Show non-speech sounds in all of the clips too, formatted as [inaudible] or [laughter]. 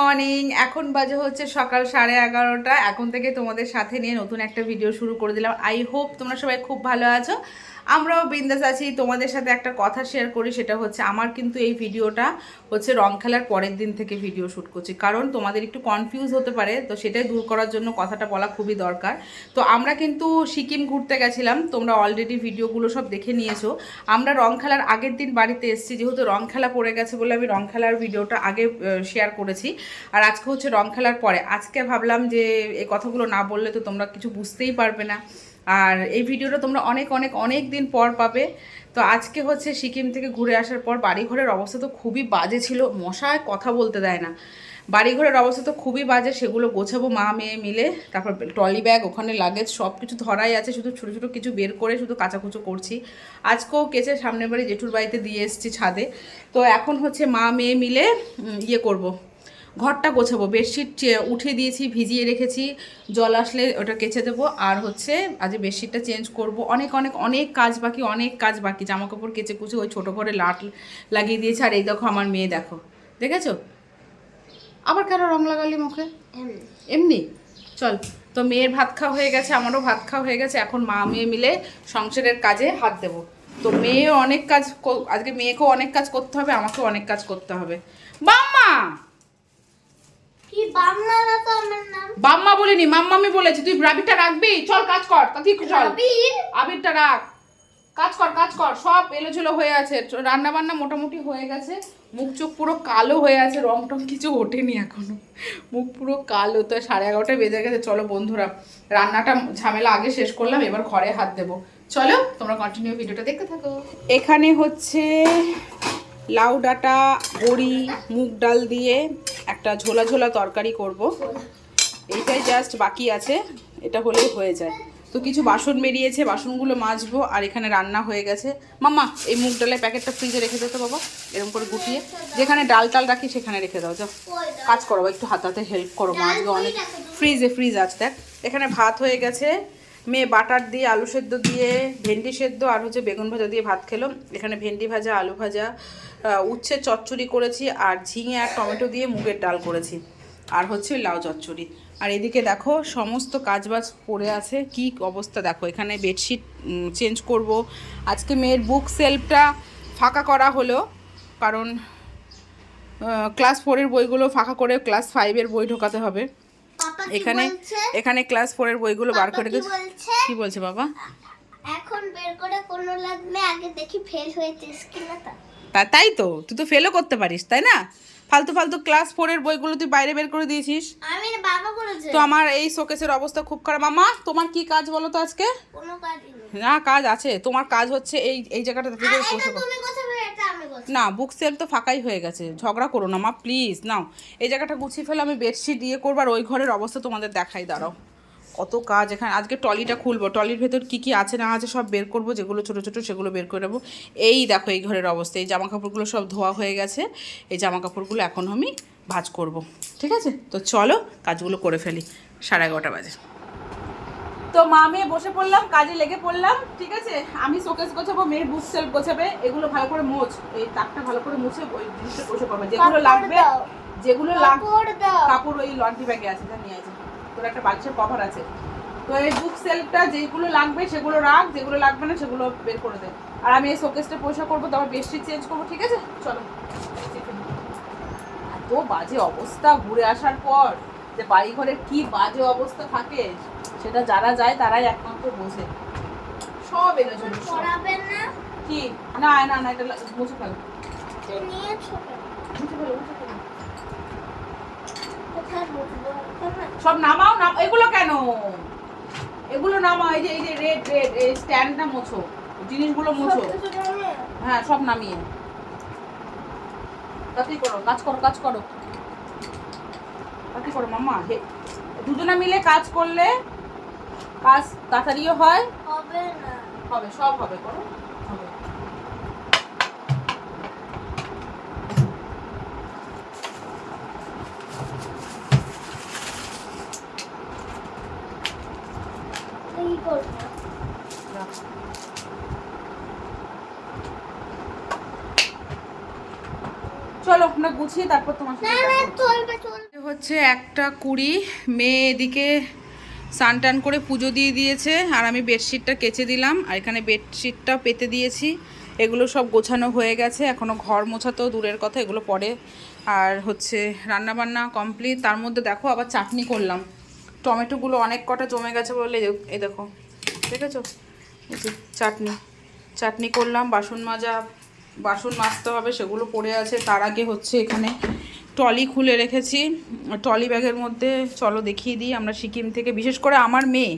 Morning এখন বাজে হচ্ছে সকাল সাড়ে এগারোটা। এখন থেকে তোমাদের সাথে নিয়ে নতুন একটা ভিডিও শুরু করে দিলাম। আই হোপ তোমরা সবাই খুব ভালো আছো। আমরাও বিন্দাস আছি। তোমাদের সাথে একটা কথা শেয়ার করি, সেটা হচ্ছে আমার কিন্তু এই ভিডিওটা হচ্ছে রং খেলার পরের দিন থেকে ভিডিও শ্যুট করছি। কারণ তোমাদের একটু কনফিউজ হতে পারে, তো সেটাই দূর করার জন্য কথাটা বলা খুবই দরকার। তো আমরা কিন্তু সিকিম ঘুরতে গেছিলাম, তোমরা অলরেডি ভিডিওগুলো সব দেখে নিয়েছো। আমরা রং খেলার আগের দিন বাড়িতে এসেছি, যেহেতু রং খেলা পড়ে গেছে বলে আমি রং খেলার ভিডিওটা আগে শেয়ার করেছি। আর আজকে হচ্ছে রং খেলার পরে। আজকে ভাবলাম যে এই কথাগুলো না বললে তো তোমরা কিছু বুঝতেই পারবে না। আর এই ভিডিওটা তোমরা অনেক অনেক অনেক দিন পর পাবে। তো আজকে হচ্ছে সিকিম থেকে ঘুরে আসার পর বাড়িঘরের অবস্থা তো খুবই বাজে ছিল, মশায় কথা বলতে দেয় না। বাড়িঘরের অবস্থা তো খুবই বাজে, সেগুলো গোছাবো মা, মেয়ে মিলে, তারপর ট্রলি ব্যাগ, ওখানে লাগেজ সব কিছু ধরাই আছে, শুধু ছোটো ছোটো কিছু বের করে শুধু কাচাকুচো করছি। আজকেও কেচে সামনের বাড়ি জেঠুর বাড়িতে দিয়ে এসেছি ছাদে। তো এখন হচ্ছে মা, মেয়ে মিলে ইয়ে করব। ঘরটা গোছাবো বেডশিট উঠিয়ে দিয়েছি ভিজিয়ে রেখেছি জল আসলে ওটা কেচে দেবো আর হচ্ছে আজ বেডশিটটা চেঞ্জ করব। অনেক অনেক অনেক কাজ বাকি অনেক কাজ বাকি জামা কাপড় কেচে কুচে ওই ছোটো ঘরে লাট লাগিয়ে দিয়েছে আর এই দেখো আমার মেয়ে দেখো দেখেছ? আবার কেন রং লাগালি মুখে? এমনি। চল তো মেয়ের ভাত খাওয়া হয়ে গেছে আমারও ভাত খাওয়া হয়ে গেছে এখন মা মেয়ে মিলে সংসারের কাজে হাত দেব। তো মেয়ে অনেক কাজ আজকে মেয়েকেও অনেক কাজ করতে হবে আমাকেও অনেক কাজ করতে হবে। বাম্মা কি বাংলাটা তো আমার নাম বাম্মা বলিনি মাম্মামি বলেছি। তুই রাবিরটা রাখবি? চল কাজ কর। তাতে চল। আবির আবিরটা রাখ। কাজ কর কাজ কর। সব এলোচুলো হয়ে আছে। রান্না বান্না মোটামুটি হয়ে গেছে। মুখ চোখ পুরো কালো হয়ে আছে। রং টং কিছু ওঠেনি এখনও। মুখ পুরো কালো। তো সাড়ে এগারোটা বেজে গেছে। চলো বন্ধুরা রান্নাটা ঝামেলা আগে শেষ করলাম। এবার ঘরে হাত দেবো। চলো তোমরা কন্টিনিউ ভিডিওটা দেখতে থাকো। এখানে হচ্ছে লাউ ডাঁটা, বড়ি, মুগ ডাল দিয়ে একটা ঝোলা ঝোলা তরকারি করব। এইটাই জাস্ট বাকি আছে, এটা হলেই হয়ে যায়। তো কিছু বাসন বেরিয়েছে, বাসনগুলো মাজবো, আর এখানে রান্না হয়ে গেছে। মাম্মা, এই মুগ ডালের প্যাকেটটা ফ্রিজে রেখে দাও তো বাবা এরকম করে গুটিয়ে। যেখানে ডাল টাল রাখি, সেখানে রেখে দাও, যাও। কাজ করো একটু হাতে হাতে হেল্প করো, মা, আজকে অনেক ফ্রিজে ফ্রিজ আছে, দেখ। এখানে ভাত হয়ে গেছে মেয়ে বাটার দিয়ে, আলু সেদ্ধ দিয়ে, ভেন্ডি সেদ্ধ আর হচ্ছে বেগুন ভাজা দিয়ে ভাত খেলো এখানে ভেন্ডি ভাজা, আলু ভাজা উচ্ছে চচ্চড়ি করেছি আর ঝিঙে আর টমেটো দিয়ে মুগের ডাল করেছি। আর হচ্ছে লাউ চচ্চড়ি। আর এদিকে দেখো, সমস্ত কাজবাজ পড়ে আছে। কি অবস্থা দেখো, এখানে বেডশিট চেঞ্জ করব। আজকে মেয়ের বুক সেলফটা ফাঁকা করা হলো, কারণ ক্লাস ফোরের বইগুলো ফাঁকা করে ক্লাস ফাইভের বই ঢোকাতে হবে। এখানে এখানে ক্লাস ফোরের বইগুলো বার করে কি বলছে? কি বলছে বাবা? এখন বের করে কোনো লাগবে আগে দেখি ফেল হয়েছিস কিনা তা। তাই তো তুই তো ফেলও করতে পারিস তাই না? ফালতু ফালতু ক্লাস ফোরের বইগুলো তুই বাইরে বের করে দিয়েছিস। আমি বাবা করেছে তো আমার এই শোকেসের অবস্থা খুব খারাপ। মামা তোমার কি কাজ বলো তো আজকে? কোনো নেই। না কাজ আছে। তোমার কাজ হচ্ছে এই এই জায়গাটা থেকে বসে না বুক সেল তো ফাঁকাই হয়ে গেছে। ঝগড়া করো না, মা প্লিজ নাও। এই জায়গাটা গুছিয়ে ফেলে, আমি বেডশিট দিয়ে করব, আর ওই ঘরের অবস্থা তোমাদের দেখাই, দাঁড়াও। কত কাজ এখানে। আজকে টলিটা খুলবো। টলির ভেতর কি কি আছে না আছে সব বের করব, যেগুলো ছোটো ছোটো সেগুলো বের করে নেব। এই দেখো, এই ঘরের অবস্থা। এই জামা কাপড়গুলো সব ধোয়া হয়ে গেছে। এই জামা কাপড়গুলো এখন আমি ভাজ করব। ঠিক আছে? তো চলো, কাজগুলো করে ফেলি। সাড়ে এগারোটা বাজে। তো মা মেয়ে বসে পড়লাম কাজে লেগে পড়লাম ঠিক আছে? আমি শোকেস গোছাবো মেয়ের বুক সেলফ গোছাবে এগুলো ভালো করে মোছ এই তাকটা ভালো করে মুছে ওই জিনিসটা বসে পড়বে যেগুলো লাগবে যেগুলো লাগবে কাপড় ওই লন্ড্রি ব্যাগে আছে যা নিয়ে আছে তোর একটা বালিশের কভার আছে। তো এই বুক সেলফটা যেগুলো লাগবে সেগুলো রাখ যেগুলো লাগবে না সেগুলো বের করে দে। আর আমি এই শোকেসটা পয়সা করব তারপর বেডশিট চেঞ্জ করব ঠিক আছে? চলো। এত বাজে অবস্থা ঘুরে আসার পর যে বাড়ি ঘরে কি বাজে অবস্থা থাকে। সেটা যারা যায় তারাই একমাত্র বোঝে। সব এলো পড়াবেন না? কি? না না না এটা মুছে ফেলো। নিয়েছো মুছে ফেলো মুছে ফেলো। কোথায় বসবো এখানে? সব নামাও নাম এগুলো কেন? এগুলো নামাও এই যে এই যে রেড রেড এই স্ট্যান্ডটা মোছো। জিনিসগুলো মোছো? হ্যাঁ সব নামিয়ে। তাতেই করো কাজ করো কাজ করো। তাতেই করো মামা হে দুজনে মিলে কাজ করলে কাজ তাড়াতাড়িও হয়। হবে না। হবে সব হবে করো। হবে। চলো আমরা গুছিয়ে তারপর তোমার হচ্ছে একটা কুড়ি মেয়ে এদিকে স্নান টান করে পুজো দিয়ে দিয়েছে, আর আমি বেডশিটটা কেচে দিলাম, আর এখানে বেডশিটটা পেতে দিয়েছি। এগুলো সব গোছানো হয়ে গেছে এখনও ঘর মোছা তো দূরের কথা, এগুলো পরে। আর হচ্ছে রান্না বান্না কমপ্লিট, তার মধ্যে দেখো আবার চাটনি করলাম। টমেটোগুলো অনেক কটা জমে গেছে বলে এই- দেখো এই যে চাটনি। চাটনি করলাম, বাসন মাজা, বাসন মাজতে হবে, সেগুলো পড়ে আছে, তার আগে হচ্ছে এখানে টলি খুলে রেখেছি। টলি ব্যাগের মধ্যে চলো দেখিয়ে দিই আমরা সিকিম থেকে, বিশেষ করে আমার মেয়ে।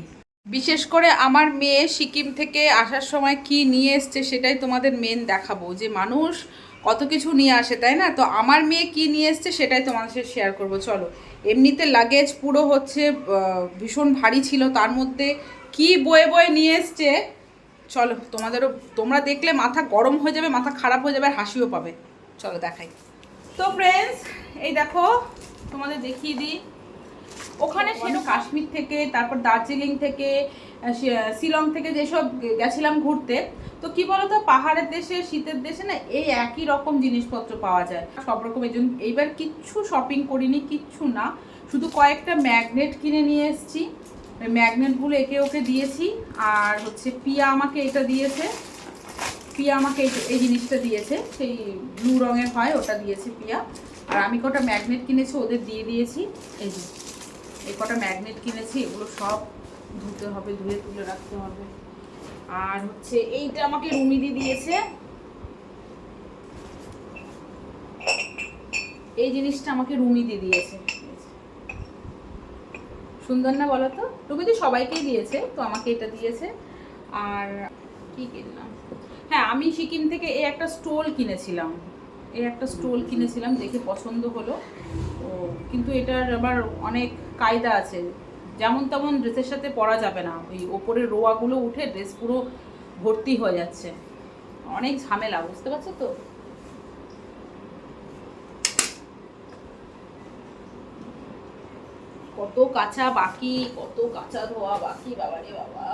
বিশেষ করে আমার মেয়ে সিকিম থেকে আসার সময় কি নিয়ে এসছে সেটাই তোমাদের মেন দেখাবো। যে মানুষ কত কিছু নিয়ে আসে, তাই না? তো আমার মেয়ে কি নিয়ে এসছে সেটাই তোমাদের সাথে শেয়ার করব। চলো, এমনিতে লাগেজ পুরো হচ্ছে ভীষণ ভারী ছিল, তার মধ্যে কি বয়ে বয়ে নিয়ে এসছে? চলো, তোমাদেরও, তোমরা দেখলে মাথা গরম হয়ে যাবে, মাথা খারাপ হয়ে যাবে, আর হাসিও পাবে। চলো, দেখাই। তো ফ্রেন্ডস এই দেখো, তোমাদের দেখিয়ে দিই। ওখানে সেটা কাশ্মীর থেকে, তারপর দার্জিলিং থেকে শিলং থেকে যেসব গেছিলাম ঘুরতে, তো কি বলতো, পাহাড়ের দেশে, শীতের দেশে না এই একই রকম জিনিসপত্র পাওয়া যায়। সব রকম এই জন্য এইবার কিচ্ছু শপিং করিনি, কিচ্ছু না। শুধু কয়েকটা ম্যাগনেট কিনে নিয়ে এসেছি। ম্যাগনেটগুলো একে ওকে দিয়েছি। আর হচ্ছে পিয়া আমাকে এটা দিয়েছে। পিয়া আমাকে এই- জিনিসটা দিয়েছে, সেই ব্লু রঙের হয়, ওটা দিয়েছে পিয়া। আর আমি কটা ম্যাগনেট কিনেছি, ওদের দিয়ে দিয়েছি। এই যে, এই কটা ম্যাগনেট কিনেছি, এগুলো সব ধুতে হবে, ধুয়ে তুলে রাখতে হবে। আর হচ্ছে, এইটা আমাকে রুমিদি দিয়েছে। এই জিনিসটা আমাকে রুমিদি দিয়েছে। সুন্দর না বলো তো? রুমিদি সবাইকেই দিয়েছে, তো আমাকে এটা দিয়েছে। আর কি কিনলাম? হ্যাঁ আমি সিকিম থেকে এই একটা স্টোল কিনেছিলাম। এই একটা স্টোল কিনেছিলাম, দেখে পছন্দ হলো। ও, কিন্তু এটার আবার অনেক কায়দা আছে। যেমন তেমন ড্রেসের সাথে পরা যাবে না। ওই ওপরের রোয়াগুলো উঠে ড্রেস পুরো ভর্তি হয়ে যাচ্ছে। অনেক ঝামেলা, বুঝতে পারছ তো? কত কাঁচা বাকি, কত কাঁচা ধোয়া বাকি বাবা রে বাবা।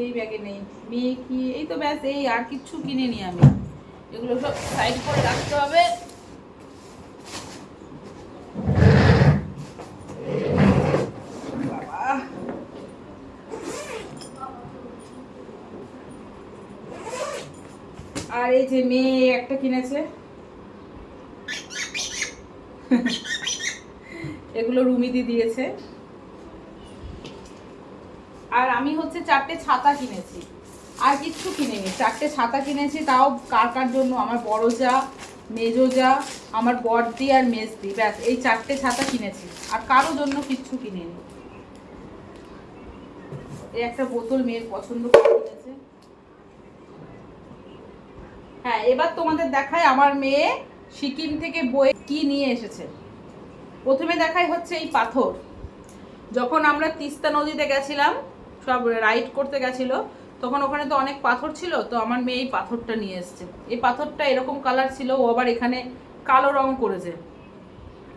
এই ব্যাগে নেই, মেয়ে কি, এই তো ব্যাস, এই আর কিচ্ছু কিনে নি আমি। এগুলো সব সাইড করে রাখতে হবে। আর এই যে মেয়ে একটা কিনেছে। এগুলো রুমিদি দিয়েছে। আর আমি হচ্ছে চারটে ছাতা কিনেছি। আর কিচ্ছু কিনিনি। চারটে ছাতা কিনেছি, তাও কার কার জন্য? আমার বড় যা, মেজো যা, আমার বড়দি আর মেজদি। ব্যাস, এই চারটে ছাতা কিনেছি। আর কারও জন্য কিচ্ছু কিনিনি। এই একটা বোতল মেয়ের পছন্দ হ্যাঁ এবার তোমাদের দেখায় আমার মেয়ে সিকিম থেকে বই কি নিয়ে এসেছে। প্রথমে দেখাই হচ্ছে এই পাথর। যখন আমরা তিস্তা নদীতে গেছিলাম সব রাইড করতে গেছিল, তখন ওখানে তো অনেক পাথর ছিল, তো আমার মেয়ে এই পাথরটা নিয়ে এসছে। এই পাথরটা এরকম কালার ছিল, ও আবার এখানে কালো রং করেছে।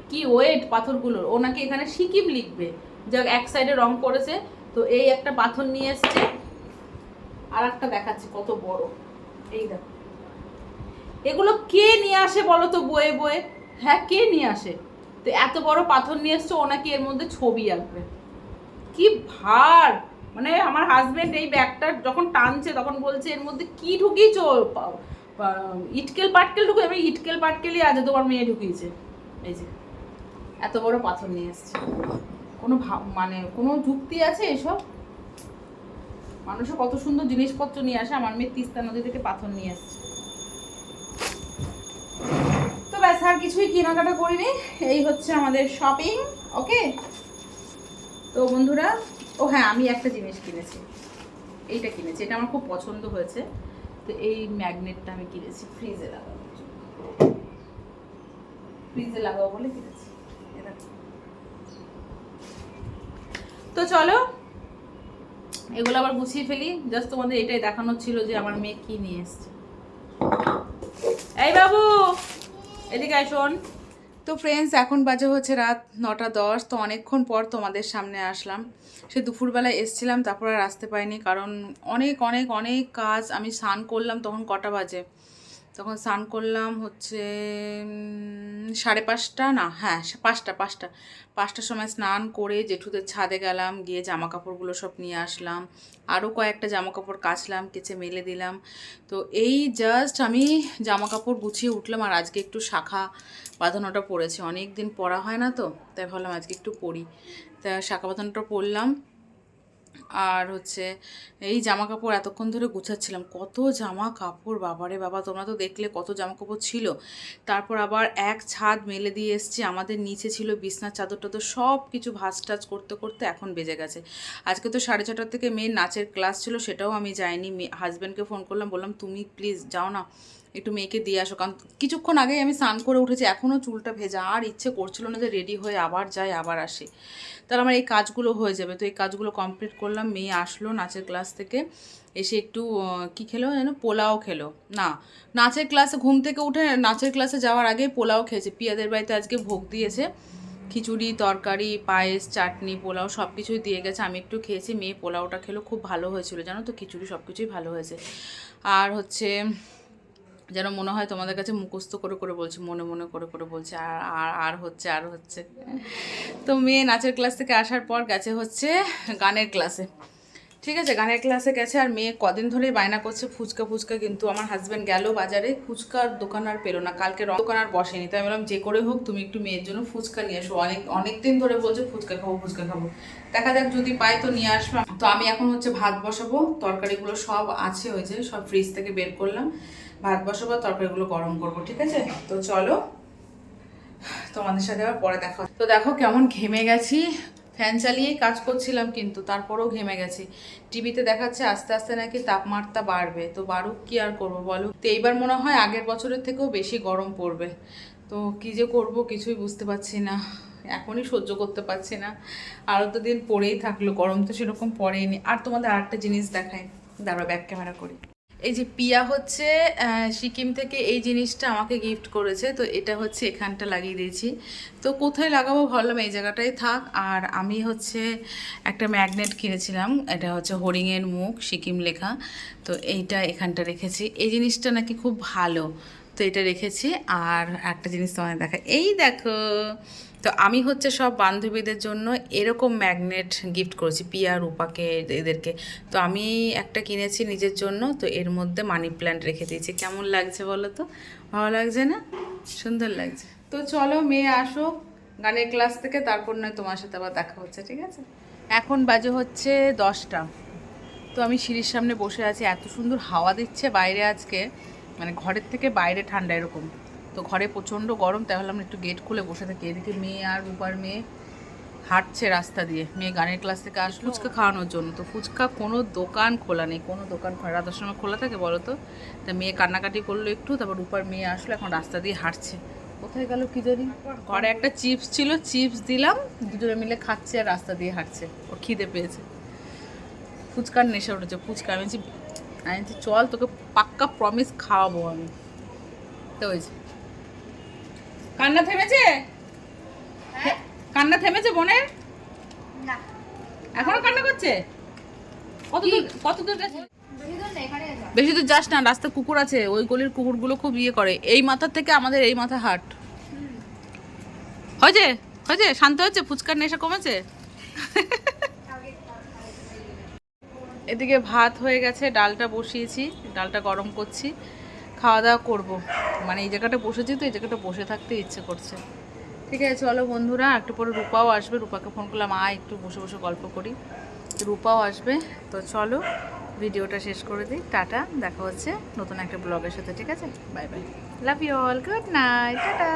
কি ওয়েট পাথরগুলোর? ও নাকি এখানে সিকিম লিখবে যা এক সাইডে রং করেছে, তো এই একটা পাথর নিয়ে এসছে। আর একটা দেখাচ্ছে, কত বড়। এই দেখো। এগুলো কে নিয়ে আসে বলো তো বয়ে বয়ে হ্যাঁ কে নিয়ে আসে? তো এত বড় পাথর নিয়ে এসছে, ও নাকি এর মধ্যে ছবি আঁকবে। কি ভার! মানে আমার হাজবেন্ড এই ব্যাগটা যখন টানছে, তখন বলছে, এর মধ্যে কি ঢুকিয়েছো? ইটকেল পাটকেল ঢুকে আমি ইটকেল পাটকেলই আজ তোমার মেয়ে ঢুকিয়েছে। এই যে, এত বড় পাথর নিয়ে এসছে। কোনো ভাব মানে কোনো যুক্তি আছে এসব? মানুষে কত সুন্দর জিনিসপত্র নিয়ে আসে, আমার মেয়ে তিস্তা নদী থেকে পাথর নিয়ে আসছে তো ব্যাস, আর কিছুই কেনাকাটা করিনি। এই হচ্ছে আমাদের শপিং ওকে তো বন্ধুরা ও হ্যাঁ আমি একটা জিনিস কিনেছি। এইটা কিনেছি। এটা আমার খুব পছন্দ হয়েছে। তো এই ম্যাগনেটটা আমি কিনেছি ফ্রিজে লাগাবো ফ্রিজে লাগাবো বলে কিনেছি। তো চলো, এগুলো আবার গুছিয়ে ফেলি। জাস্ট তোমাদের এটাই দেখানোর ছিল যে আমার মেয়ে কি নিয়ে এসছে। এই বাবু, এদিকে আয় শোন। তো ফ্রেন্ডস এখন বাজে হচ্ছে রাত নটা দশ, তো অনেকক্ষণ পর তোমাদের সামনে আসলাম। সে দুপুরবেলা এসছিলাম, তারপর আর আসতে পারিনি, কারণ অনেক অনেক অনেক কাজ আমি স্নান করলাম তখন কটা বাজে? তখন স্নান করলাম হচ্ছে সাড়ে পাঁচটা না হ্যাঁ পাঁচটা পাঁচটা। পাঁচটার সময় স্নান করে জেঠুদের ছাদে গেলাম, গিয়ে জামা কাপড়গুলো সব নিয়ে আসলাম। আরও কয়েকটা জামা কাপড় কাচলাম, কেচে মেলে দিলাম। তো এই জাস্ট আমি জামা কাপড় গুছিয়ে উঠলাম আর আজকে একটু শাখা বাঁধানোটা পড়েছে। অনেক দিন পরা হয় না তো, তাই ভাবলাম আজকে একটু পরি। তা শাখা বাঁধানোটা পরলাম। আর হচ্ছে এই জামা কাপড় এতক্ষণ ধরে গুছাচ্ছিলাম। কত জামা কাপড় বাবারে বাবা, তোমরা তো দেখলে কত জামা কাপড় ছিল। তারপর আবার এক ছাদ মেলে দিয়ে এসছি, আমাদের নিচে ছিল বিছনার চাদর টাদর সব কিছু ভাজ টাজ করতে করতে এখন বেজে গেছে। আজকে তো সাড়ে ছটার থেকে মেয়ের নাচের ক্লাস ছিল, সেটাও আমি যাইনি। হাজব্যান্ডকে ফোন করলাম, বললাম, তুমি প্লিজ যাও না, একটু মেয়েকে দিয়ে আসো। কারণ কিছুক্ষণ আগেই আমি স্নান করে উঠেছি এখনও চুলটা ভেজা, আর ইচ্ছে করছিল না যে রেডি হয়ে আবার যাই, আবার আসি। তাহলে আমার এই কাজগুলো হয়ে যাবে, তো এই কাজগুলো কমপ্লিট করলাম মেয়ে আসলো নাচের ক্লাস থেকে। এসে একটু কি খেলো যেন? পোলাও খেলো। না, নাচের ক্লাসে ঘুম থেকে উঠে নাচের ক্লাসে যাওয়ার আগে পোলাও খেয়েছে। পিয়াদের বাড়িতে আজকে ভোগ দিয়েছে। খিচুড়ি, তরকারি, পায়েস, চাটনি, পোলাও সব কিছুই দিয়ে গেছে। আমি একটু খেয়েছি, মেয়ে পোলাওটা খেলো, খুব ভালো হয়েছিল। জানো তো, খিচুড়ি সব কিছুই ভালো হয়েছে। আর হচ্ছে যেন মনে হয় তোমাদের কাছে মুখস্থ করে করে বলছি, মনে মনে করে করে বলছে, আর আর আর হচ্ছে আর হচ্ছে। তো মেয়ে নাচের ক্লাস থেকে আসার পর গেছে হচ্ছে গানের ক্লাসে। ঠিক আছে, গানের ক্লাসে গেছে, আর মেয়ে কদিন ধরেই বায়না করছে, ফুচকা ফুচকা, কিন্তু আমার হাজব্যান্ড গেল বাজারে, ফুচকার দোকান আর পেল না। কালকে র- দোকান আর বসেনি, তাই বললাম, যে করে হোক, তুমি একটু মেয়ের জন্য ফুচকা নিয়ে আসো অনেক অনেক দিন ধরে বলছে, ফুচকা খাব ফুচকা খাব। দেখা যাক, যদি পাই তো নিয়ে আসব। তো আমি এখন হচ্ছে ভাত বসাবো, তরকারিগুলো সব আছে ওই যে, সব ফ্রিজ থেকে বের করলাম। ভাত বসাবো তরকারিগুলো গরম করব, ঠিক আছে? তো চলো, তোমাদের সাথে আবার পরে দেখা। তো দেখো কেমন ঘেমে গেছি। ফ্যান চালিয়েই কাজ করছিলাম কিন্তু তারপরেও ঘেমে গেছি। টিভিতে দেখাচ্ছে আস্তে আস্তে নাকি তাপমাত্রা বাড়বে। তো বাড়ুক কি আর করব বলো? তো এইবার মনে হয় আগের বছরের থেকেও বেশি গরম পড়বে। তো কি যে করব কিছুই বুঝতে পারছি না। এখনই সহ্য করতে পারছি না। আরও তো দিন পরেই থাকল, গরম তো সেরকম পড়েইনি। আর তোমাদের আরেকটা জিনিস দেখাই। দাঁড়া ব্যাক ক্যামেরা করি। এই যে পিয়া হচ্ছে সিকিম থেকে এই জিনিসটা আমাকে গিফট করেছে, তো এটা হচ্ছে এখানটা লাগিয়ে দিয়েছি। তো কোথায় লাগাবো ভাবলাম এই জায়গাটাই থাক। আর আমি হচ্ছে একটা ম্যাগনেট কিনেছিলাম, এটা হচ্ছে হরিংয়ের মুখ, সিকিম লেখা। তো এইটা এখানটা রেখেছি। এই জিনিসটা নাকি খুব ভালো। তো এটা রেখেছি। আর একটা জিনিস তোমাদের দেখা এই দেখো, তো আমি হচ্ছে সব বান্ধবীদের জন্য এরকম ম্যাগনেট গিফট করেছি, পিয়া, রূপাকে, এদেরকে। তো আমি একটা কিনেছি নিজের জন্য, তো এর মধ্যে মানি প্ল্যান্ট রেখে দিয়েছি। কেমন লাগছে বলো তো? ভালো লাগছে না? সুন্দর লাগছে। তো চলো, মেয়ে আসো, গানের ক্লাস থেকে, তারপর নয় তোমার সাথে আবার দেখা হচ্ছে, ঠিক আছে? এখন বাজে হচ্ছে দশটা। তো আমি সিঁড়ির সামনে বসে আছি, এত সুন্দর হাওয়া দিচ্ছে বাইরে আজকে। মানে ঘরের থেকে বাইরে ঠান্ডা এরকম। তো ঘরে প্রচণ্ড গরম, তাই ভাবলাম একটু গেট খুলে বসে থাকি। এদিকে মেয়ে আর রূপার মেয়ে হাঁটছে রাস্তা দিয়ে। মেয়ে গানের ক্লাস থেকে আস ফুচকা খাওয়ানোর জন্য। তো ফুচকা কোনো দোকান খোলা নেই। কোনো দোকান খোলা রাত দশটার সময় খোলা থাকে বলো তো তা মেয়ে কান্নাকাটি করল একটু, তারপর রূপার মেয়ে আসলো, এখন রাস্তা দিয়ে হাঁটছে। কোথায় গেল কি জানি? ঘরে একটা চিপস ছিল চিপস দিলাম। দুজনে মিলে খাচ্ছে আর রাস্তা দিয়ে হাঁটছে। ও খিদে পেয়েছে। ফুচকার নেশা উঠেছে। ফুচকা আমি আমি চল তোকে পাক্কা প্রমিস খাওয়াবো আমি। তো যে। কান্না থেমেছে? থে- কান্না থেমেছে বোনের এখনও কান্না করছে? কত দূর কত দূর বেশি দূর যাস না রাস্তা কুকুর আছে ওই গলির কুকুরগুলো খুব ইয়ে করে। এই মাথার থেকে আমাদের এই মাথা হাট হয়েছে? হয়েছে? শান্ত হয়েছে? ফুচকার নেশা কমেছে? [laughs] এদিকে ভাত হয়ে গেছে, ডালটা বসিয়েছি, ডালটা গরম করছি, খাওয়া দাওয়া করব। মানে এই জায়গাটা বসেছি তো, এই জায়গাটা বসে থাকতে ইচ্ছে করছে। ঠিক আছে, চলো বন্ধুরা, একটু পরে রূপাও আসবে, রূপাকে ফোন করলাম, আয়, একটু বসে বসে গল্প করি। রূপাও আসবে, তো চলো ভিডিওটা শেষ করে দিই, টাটা, দেখা হচ্ছে নতুন একটা ব্লগের সাথে, ঠিক আছে? Bye bye. Love you all good night tata.